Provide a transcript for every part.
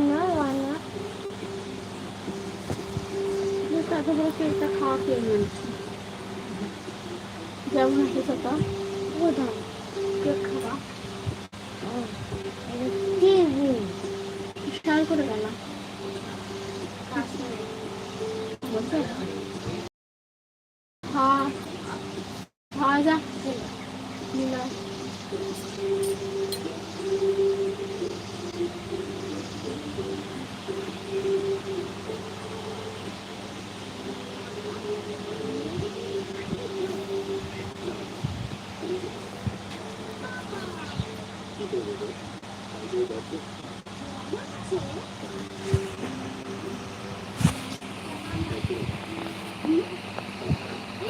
রান্না রান্না এত বড় কেকটা খাওয়া খেয়ে নিয়েছি যেমন আছে সেটা বোধ হয়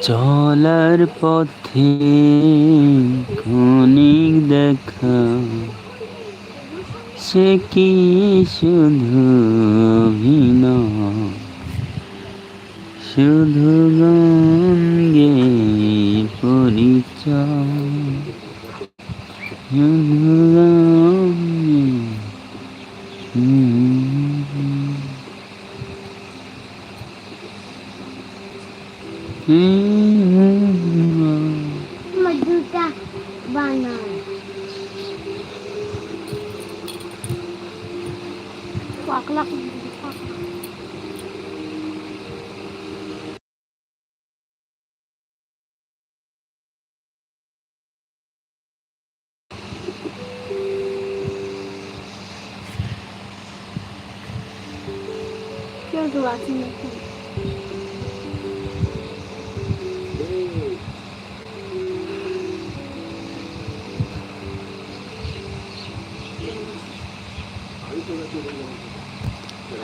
চলার পথে ক্ষণিক দেখা সে কি শুধু অভিনয়? শুধু গঙ্গে পরিচয়। শুধু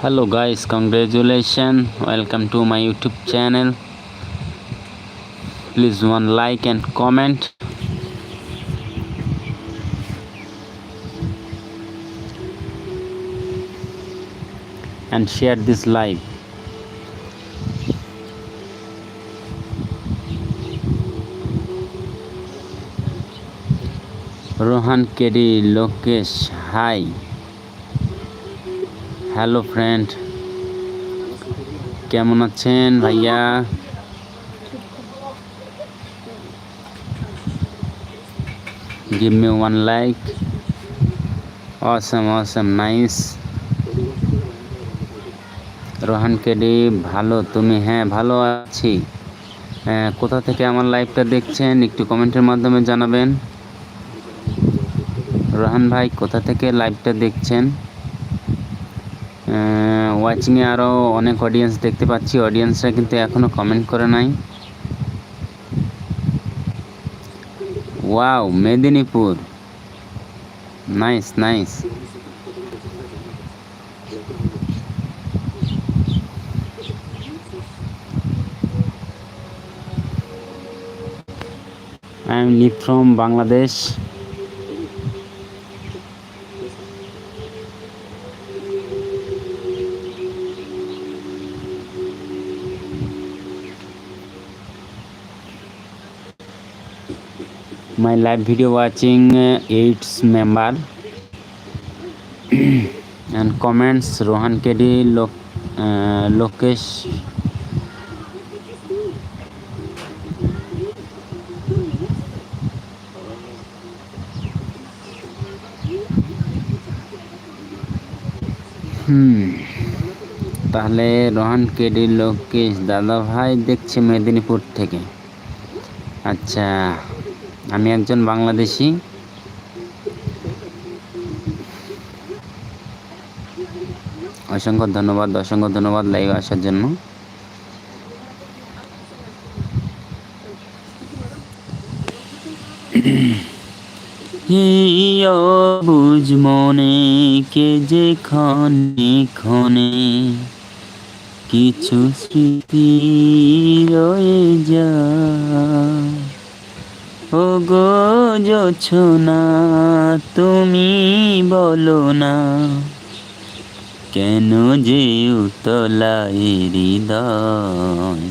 hello guys congratulations. Welcome to my youtube channel. Please one like and comment. And share this live. Rohan Keri Lokesh hi. Hello friend কেমন আছেন ভাইয়া? Give me one like. Awesome awesome, nice. Rohan Kedi, ভালো, তুমি হ্যাঁ ভালো আছি। কোথা থেকে আমার লাইভটা দেখছেন একটু কমেন্টের মাধ্যমে জানাবেন। রোহান ভাই, কোথা থেকে লাইভটা দেখছেন? ওয়াচিংয়ে আরও অনেক অডিয়েন্স দেখতে পাচ্ছি। অডিয়েন্সরা কিন্তু এখনও কমেন্ট করে নাই। Wow Medinipur. Nice nice I am live from Bangladesh my live video watching uh, its member and comments rohan kedi Lok, uh, lokesh হুম তাহলে রোহান কেডি লোকেশ দাদা ভাই দেখছে মেদিনীপুর থেকে আচ্ছা আমি একজন বাংলাদেশি। অসংখ্য ধন্যবাদ অসংখ্য ধন্যবাদ লাইভ আসার জন্য। অবুঝ মনে কে যে ক্ষণে ক্ষণে, কিছু স্মৃতি রয়ে যায়। ও গো না তুমি বলো না কেন যে উতলায় হৃদয়?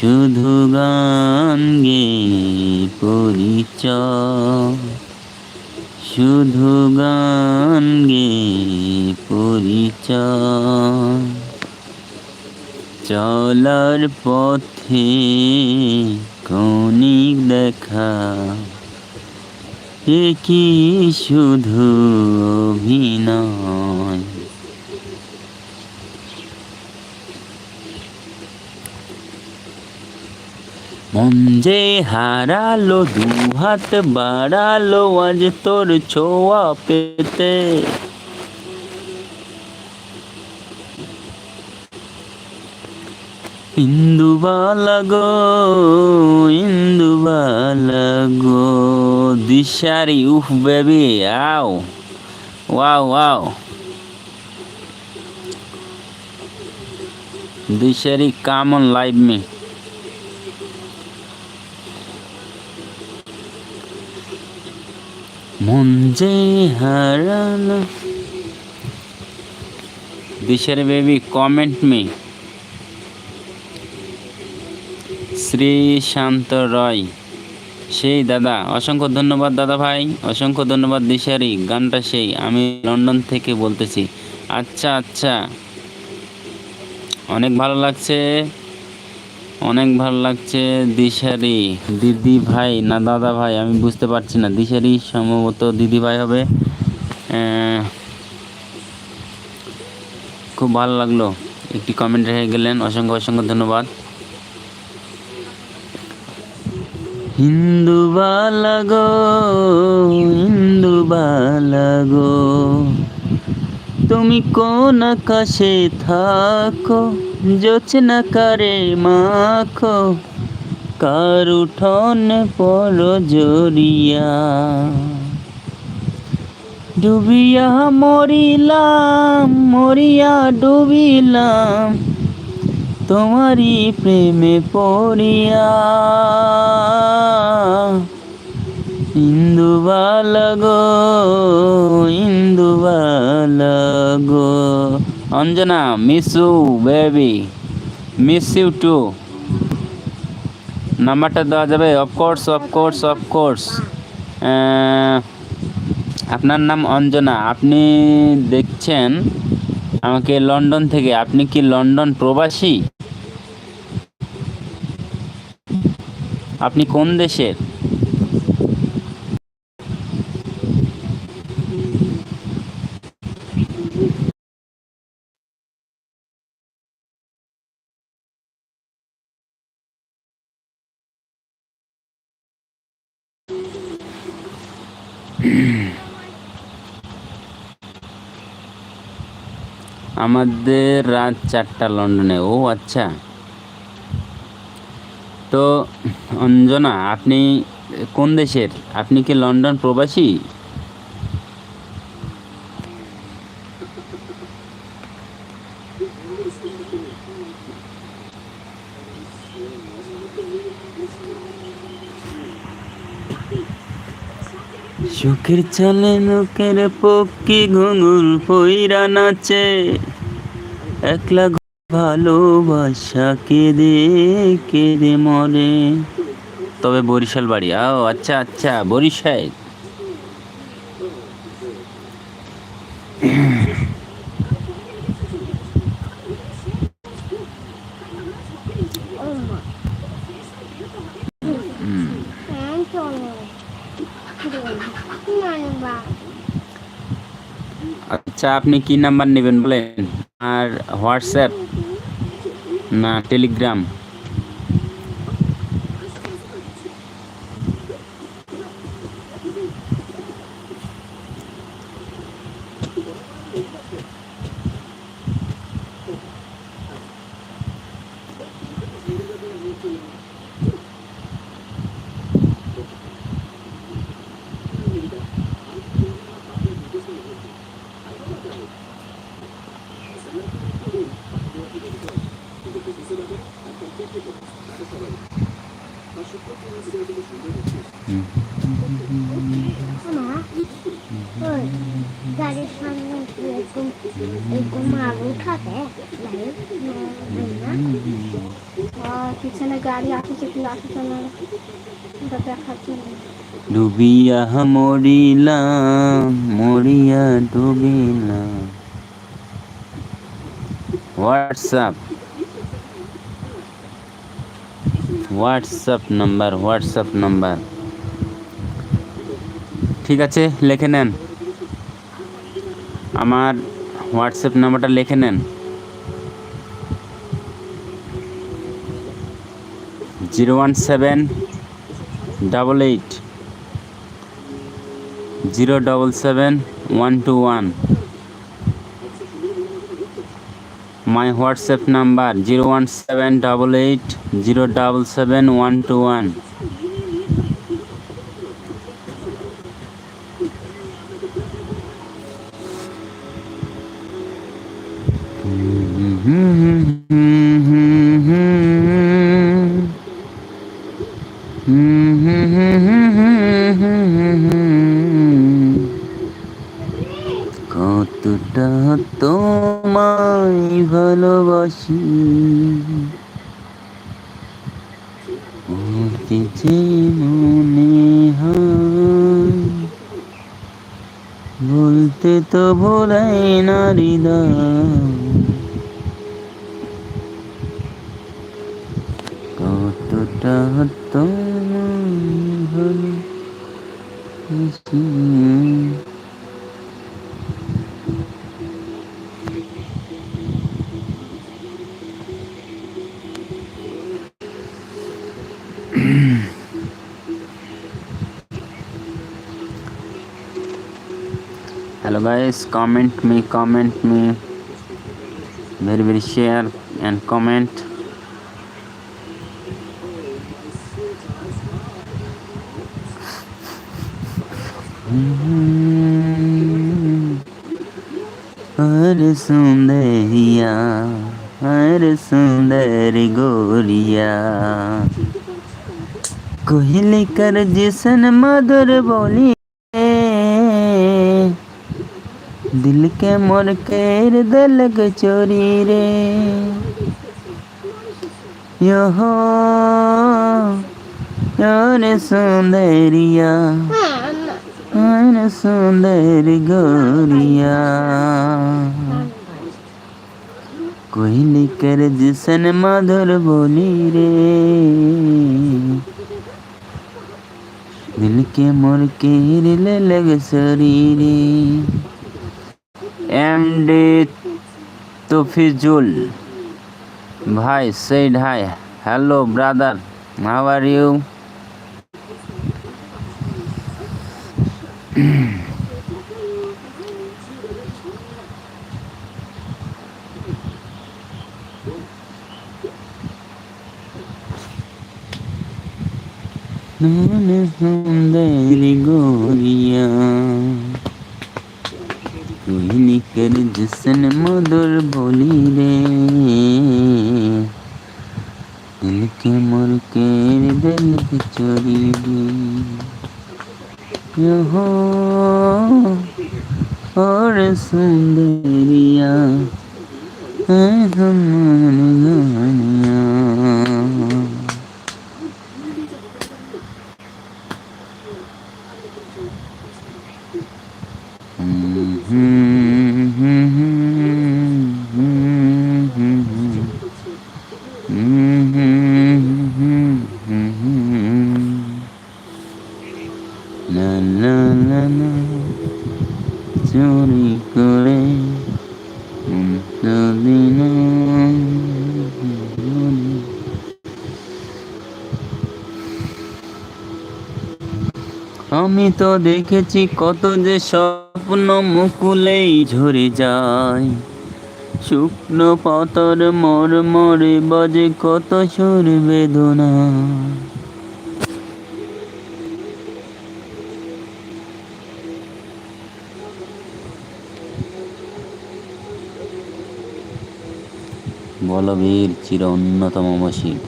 শুধু গান গে পরিচয়, শুধু গান গে পরিচয়। চলার পথে কণিক দেখা। এ কি শুধু অভিনয়? মন যে হারালো দু হাত বাড়ালো, আজ তোর ছোঁয়া পেতে। ইন্দুবালা গো ইন্দুবালা গো। দিশারি, উফ বেবি, আও, wow wow. Dishari come on live me মন যে হারালো। Dishari baby comment me Shri Shanta Roy সেই দাদা, অসংখ্য ধন্যবাদ দাদা ভাই, অসংখ্য ধন্যবাদ দিশারি, গানটা সেই, আমি লন্ডন থেকে বলতেছি। আচ্ছা আচ্ছা। অনেক ভালো লাগছে, অনেক ভালো লাগছে দিশারি। দিদি ভাই, না দাদা ভাই, আমি বুঝতে পারছি না। দিশারি সম্ভবত দিদি ভাই হবে। খুব ভালো লাগল। একটি কমেন্ট রেখে গেলেন। অসংখ্য অসংখ্য ধন্যবাদ। হিন্দু বালাগো হিন্দু বালাগো, তুমি কোন আকাশে থাকো, জোছনা কারে মাখো, কার উঠোনে পর জড়িয়া। ডুবিয়া মরিলাম, মরিয়া ডুবিলাম তোমারই প্রেমে পড়িয়া ইন্দু গো ইন্দু গো। Anjana miss you baby miss you too নাম্বারটা দেওয়া যাবে? অফকোর্স অফকোর্স অফকোর্স আপনার নাম অঞ্জনা। আপনি দেখছেন আমাকে লন্ডন থেকে। আপনি কি লন্ডন প্রবাসী? আপনি কোন দেশের? আমাদের রাত চারটা লন্ডনে। ও আচ্ছা। তো, অঞ্জনা, আপনি কোন দেশের? আপনি কি লন্ডন প্রবাসী? চোখের চলে লোকের পক্ষী ঘুঙুর পইরা নাচে। একলা ভালোবাসা কেঁদে কেঁদে মরে। তবে বরিশাল বাড়ি আও আচ্ছা আচ্ছা বরিশাল। আচ্ছা আপনি কি নাম্বার নেবেন বলেন? আর হোয়াটসঅ্যাপ না টেলিগ্রাম? ডুবিয়া মরিলাম মরিয়া ডুবিলাম WhatsApp WhatsApp number WhatsApp number ঠিক আছে লিখে নেন। আমার হোয়াটসঅ্যাপ নাম্বারটা লিখে নেন। Zero one seven double eight zero double seven one two one. My WhatsApp number zero one seven double eight zero double seven one two one. কতটা তোমায় ভালোবাসি। মনে বলতে তো ভোলাই না হৃদয়। কতটা তোমায় ভালোবাসি। हेलो गाइस कमेंट में कमेंट में very very share and comment हर सुंदरिया, हर सुंदर गोरिया। कोई लेकर जिसन मधुर बोली दिल के मोर केर दलग चोरी रे। यो अरे सुंदरिया सुंदर गोरिया। कोहली कर जिसन मधुर बोली रे। दिल के मोर केर लग এম ডি তফিজুল ভাই সেই hi hello brother how are you? নুন সুন্দরী গরিয়া दुई निकर जिसन मधुर बोली रे। दिल के मुर के दिल चोरी रे यहो, और सुंदरिया हम তো দেখেছি কত যে স্বপ্ন মুকুলেই ঝরে যায়। শুকনো পাতার মর মরে বাজে কত সুর বেদনা। বলবীর চির অন্যতম মসজিদ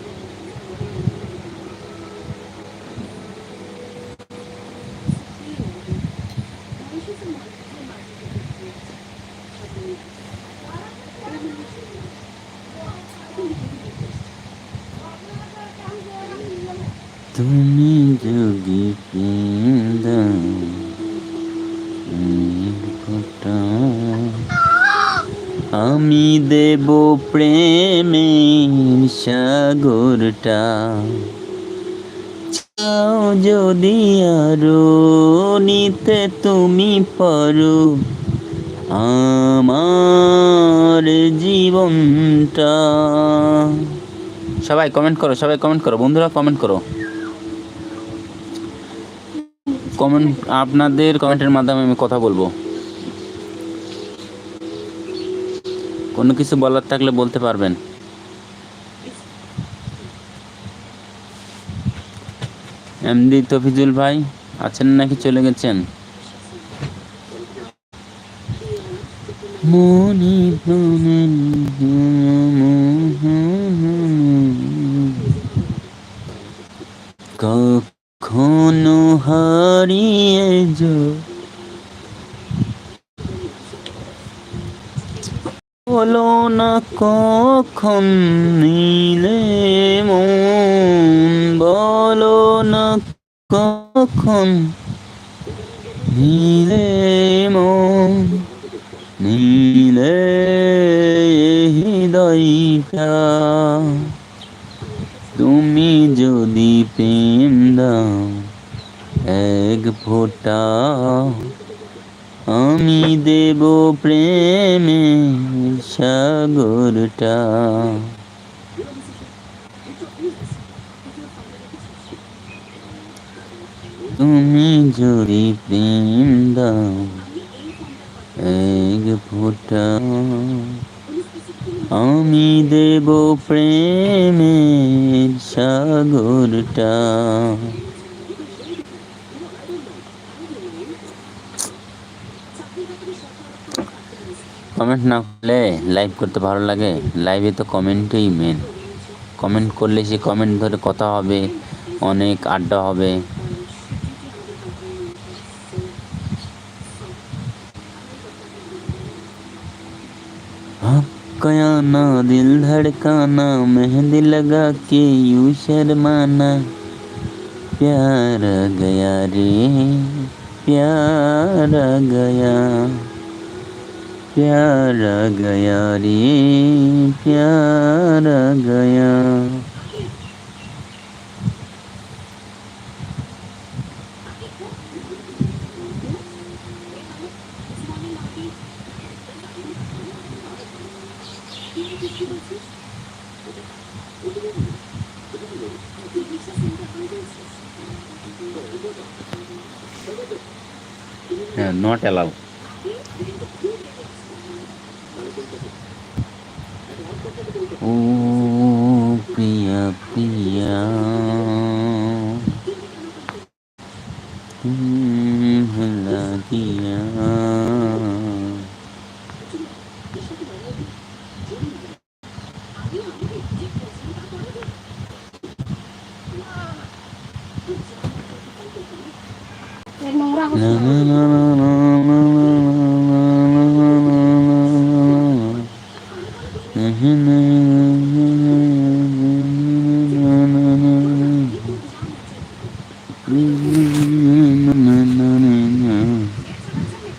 তুমি যোগী আমি দেব প্রেমের সাগরটা। চাও যদি আরও নিতে তুমি পারো, আমার জীবনটা। সবাই কমেন্ট করো, সবাই কমেন্ট করো, বন্ধুরা কমেন্ট করো। কমেন্ট আপনাদের কমেন্টের মাধ্যমে আমি কথা বলব। কোনো কিছু বলার থাকলে বলতে পারবেন। এমডি তফিজুল ভাই আছেন নাকি চলে গেছেন? মনে কখনো হারিয়ে যাও বলো না কখন নিলে মন, বলো না কখন নিলে মন নিলে হৃদয়টা। তুমি যদি প্রেম দাও, এক ফোঁটা আমি দেব প্রেমে সাগরটা। তুমি যদি প্রেম দাও, এক ফোঁটা আমি দেব প্রেমের সাগরটা। কমেন্ট না করলে লাইভ করতে ভালো লাগে। লাইভে তো কমেন্টই মেন কমেন্ট করলে সে কমেন্ট ধরে কথা হবে, অনেক আড্ডা হবে। कयाना दिल धड़काना, मेहंदी लगा के यू शर्माना। प्यार गया रे, प्यार गया। प्यार गया रे, प्यार गया। নট অ্যালাউ ও পিয়া পিয়া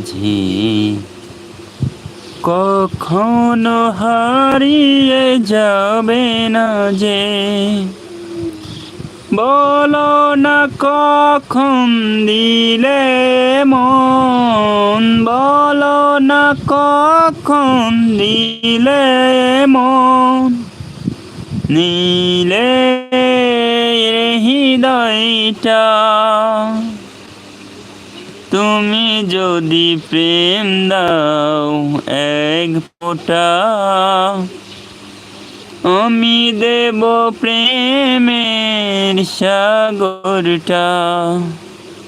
মাঝে কখনো হারিয়ে যাবে না যে। বলো না কখন দিলে মন। বলো না কখন দিলে মন। নীলে হৃদয়টা। তুমি যদি প্রেম দাও এক ফোঁটা আমি দেব প্রেমের সাগরটা।